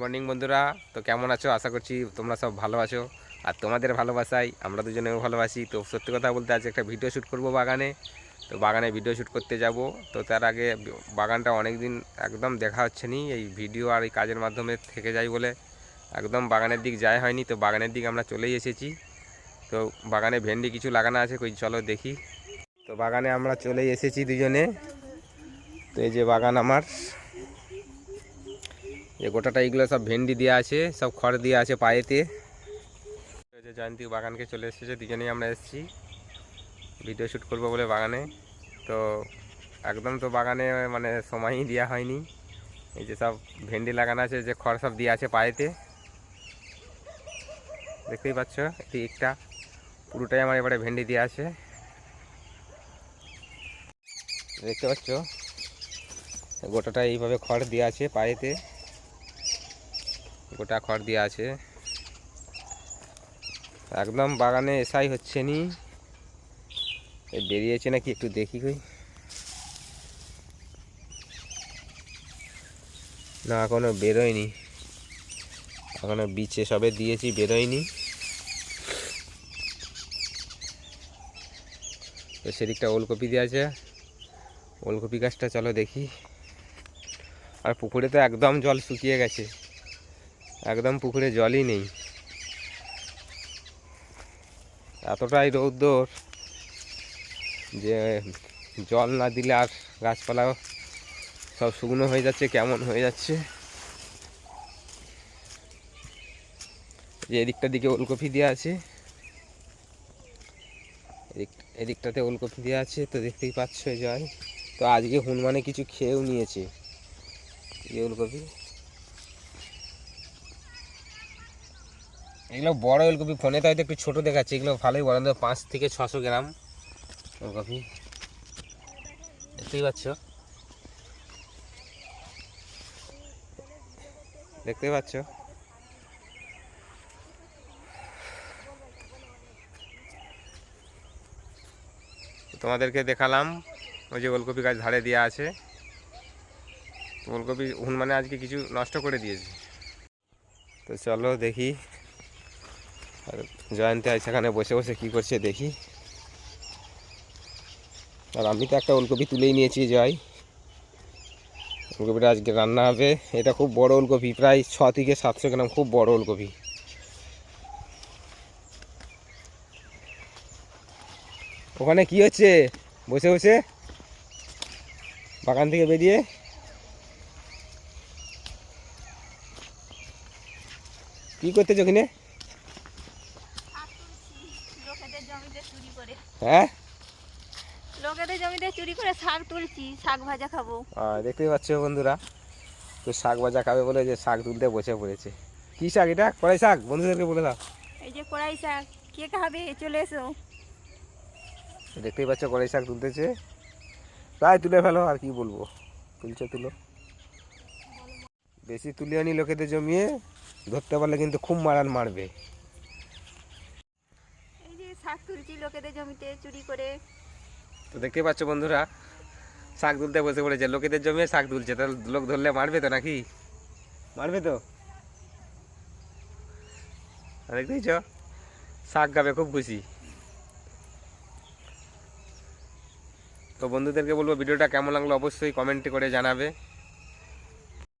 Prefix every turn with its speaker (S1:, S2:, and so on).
S1: Morning বন্ধুরা। তো কেমন আছো? আশা করছি তোমরা সব ভালো আছো। আর তোমাদের ভালোবাসাই, আমরা দুজনেও ভালোবাসি। তো সত্যি কথা বলতে আজ একটা ভিডিও শ্যুট করব বাগানে। তো বাগানে ভিডিও শ্যুট করতে যাব। তো তার আগে বাগানটা অনেক দিন একদম দেখা হচ্ছে নি। এই ভিডিও আর এই কাজের মাধ্যমে থেকে যাই বলে একদম বাগানের দিক যায় হয়নি। তো বাগানের দিক আমরা চলেই এসেছি। তো বাগানে ভেন্ডি কিছু লাগানো আছে, কই চলো দেখি। তো বাগানে আমরা চলেই এসেছি দুজনে। তো এই যে বাগান আমার। যে গোটাটা এগুলো সব ভেন্ডি দেওয়া আছে, সব খড় দেওয়া আছে পায়েতে। যে জয়ন্তী বাগানকে চলে এসেছে, দুজনেই আমরা এসেছি। ভিডিও শ্যুট করব বলে বাগানে। তো একদম তো বাগানে মানে সময়ই দেওয়া হয়নি। এই যে সব ভেন্ডি লাগানো আছে, যে খড় সব দেওয়া আছে পায়েতে। দেখতেই পাচ্ছ, এটি একটা, পুরোটাই আমার এবারে ভেন্ডি দেওয়া আছে। দেখতে পাচ্ছ, গোটাটা এইভাবে খড় দেওয়া আছে পায়েতে। গোটা খড় দিয়ে আছে। একদম বাগানে এসাই হচ্ছে নি। বেরিয়েছে নাকি একটু দেখি কই। না, এখনও বেরোয়নি। এখনও বিচে সবে দিয়েছি, বেরোয়নি। তো সেদিকটা ওলকপি দিয়ে আছে। ওলকপি গাছটা চলো দেখি। আর পুকুরে তো একদম জল শুকিয়ে গেছে। একদম পুকুরে জলই নেই। এতটাই রৌদ্র যে জল না দিলে আর গাছপালা সব শুকনো হয়ে যাচ্ছে, কেমন হয়ে যাচ্ছে। যে এদিকটার দিকে ওলকপি দেওয়া আছে, এদিক, এদিকটাতে ওলকপি দেওয়া আছে, তো দেখতেই পাচ্ছ জয় তো আজকে হনুমানে কিছু খেয়েও নিয়েছে, এই ওলকপি। এগুলো বড় ওলকপি, ফোনে তো হয়তো একটু ছোটো দেখাচ্ছে। এগুলো ভালোই বড় পাঁচ থেকে ছশো গ্রাম ওলকপি। দেখতেই পাচ্ছ? দেখতেই পাচ্ছ? তোমাদেরকে দেখালাম, ওই যে ওলকপি গাছ ধারে দেওয়া আছে। ওলকপি হুন মানে আজকে কিছু নষ্ট করে দিয়েছে। তো চলো দেখি। আর জয়ন্তী আছে এখানে বসে বসে কি করছে দেখি। আর আমি তো একটা ওলকপি তুলেই নিয়েছি জয়। ওলকপিটা আজকে রান্না হবে। এটা খুব বড় ওলকপি, প্রায় ছ থেকে সাতশো গ্রাম, খুব বড় ওলকপি। ওখানে কি হচ্ছে? বসে বসে? বাগান থেকে বেরিয়ে? কি করতেছ ওখানে
S2: শাক তুলছি লোকেদের জমিতে চুরি করে।
S1: হ্যাঁ?
S2: লোকেদের জমিতে চুরি করে শাক তুলছি শাক ভাজা খাব।
S1: দেখতেই পাচ্ছ বন্ধুরা তো শাক ভাজা খাবে বলে যে শাক তুলতে বসে পড়েছে। কি শাক এটা? কড়াই শাক? বন্ধুদেরকে বলে দাও।
S2: এই যে কড়াই শাক কে খাবে? চলে এসো।
S1: দেখতেই পাচ্ছ কড়াই শাক তুলতেছে। প্রায় তুলে ফেলো আর কি বলব? তুলছে তুলো। বেশি তুলিও নি লোকেদের জমিয়ে ধরতে পারলে কিন্তু খুব মারান মারবে
S2: এই যে শাক তুলছি লোকেদের জমিতে চুরি করে।
S1: তো দেখতে পাচ্ছ বন্ধুরা, শাক তুলতে বসে পড়েছে। লোকেদের জমিয়ে শাক তুলছে। তাহলে লোক ধরলে মারবে তো নাকি? মারবে তো? আর দেখতেইছ শাক খাবে খুব খুশি। তো বন্ধুদেরকে বলব, ভিডিওটা কেমন লাগল অবশ্যই কমেন্ট করে জানাবে।